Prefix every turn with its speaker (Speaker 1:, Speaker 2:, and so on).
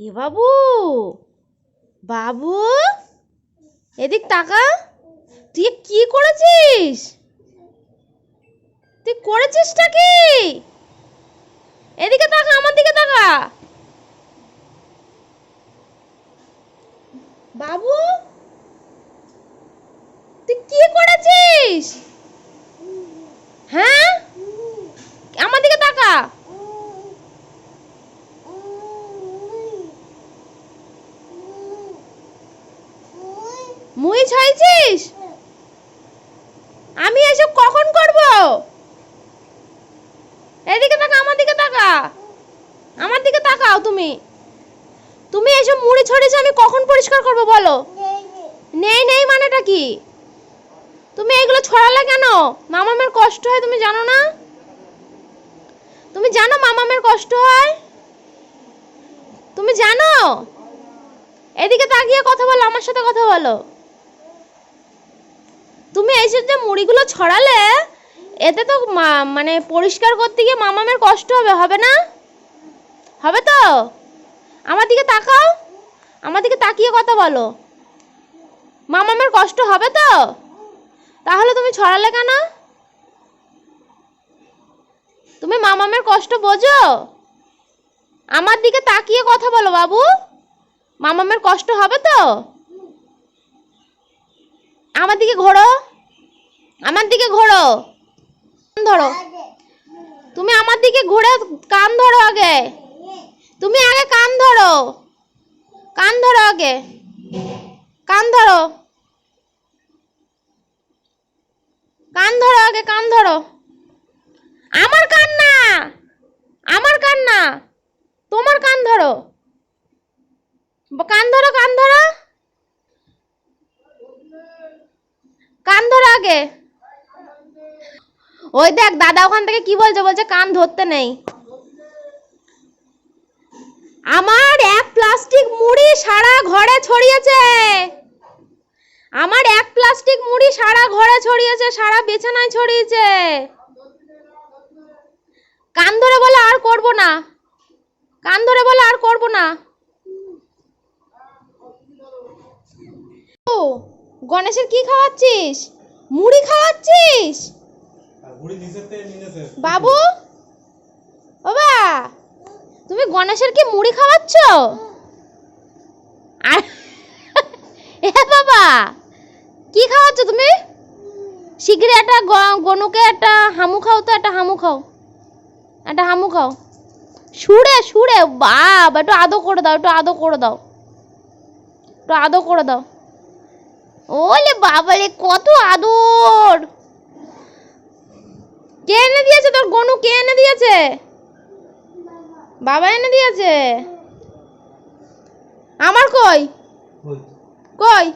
Speaker 1: এ বাবু? বাবু? এদিক তাকা। তুই কি করেছিস? তুই করেছিসটা কি? এদিকে তাকা, আমার দিকে তাকা। বাবু? তুই কি করেছিস হ্যাঁ আমার দিকে তাকা মুই ছাইছিস আমি এসব কখন করব? এদিকে তাকা, আমার দিকে তাকা। আমার দিকে তাকাও তুমি। তুমি এসব মুড়ি ছড়িয়েছো, আমি কখন পরিষ্কার করব বলো? নেই নেই মানেটা কি? তুমি এগুলো ছড়ালে কেন? মামামের কষ্ট হয়, তুমি জানো না? তুমি জানো মামামের কষ্ট হয়? তুমি জানো? এদিকে তাকিয়ে কথা বলো, আমার সাথে কথা বলো। তুমি এসে যে মুড়িগুলো ছড়ালে, এতে তো মানে পরিষ্কার করতে গিয়ে মামামের কষ্ট হবে হবে না? হবে তো? আমার দিকে তাকাও। আমার দিকে তাকিয়ে কথা বলো। মামামের কষ্ট হবে তো? তাহলে তুমি ছড়ালে কেন? তুমি মামামের কষ্ট বোঝো? আমার দিকে তাকিয়ে কথা বলো বাবু। মামামের কষ্ট হবে তো? আমার দিকে ঘোরো। আমার দিকে ঘোরো। ধরো। তুমি আমার দিকে ঘুরে কান ধরো আগে। তুমি আগে কান ধরো। কান ধরো আগে। কান ধরো। কান ধরো আগে, কান ধরো। আমার কান না। আমার কান না। তোমার কান ধরো। কান ধরো কান ধরো। আগে ওই দেখ, দাদা ওখান থেকে কি বলছে? বলছে কান ধরতে নেই। আমার এক প্লাস্টিক মুড়ি সারা ঘরে ছড়িয়েছে। আমার এক প্লাস্টিক মুড়ি সারা ঘরে ছড়িয়েছে, সারা বিছানায় ছড়িয়েছে। কান ধরে বলে আর করব না। কান ধরে বলে আর করব না। ও, গণেশের কি খাওয়াচ্ছিস? মুড়ি খাওয়াচ্ছিস? বাবু? বাবা তুমি গণেশের কি মুড়ি খাওয়াচ্ছ? আর এ বাবা কি খাওয়াচ্ছ তুমি? শীঘ্রই একটা গনুকে একটা হামু খাও তো একটা হামু খাও। একটা হামু খাও। সুরে সুরে বাবা একটু আদো করে দাও একটু আদো করে দাও। একটু আদো করে দাও। ওলে বাবারে কত আদর! কে এনে দিয়েছে তোর গনু? কে এনে দিয়েছে? বাবা এনে দিয়েছে? আমার কই? কই?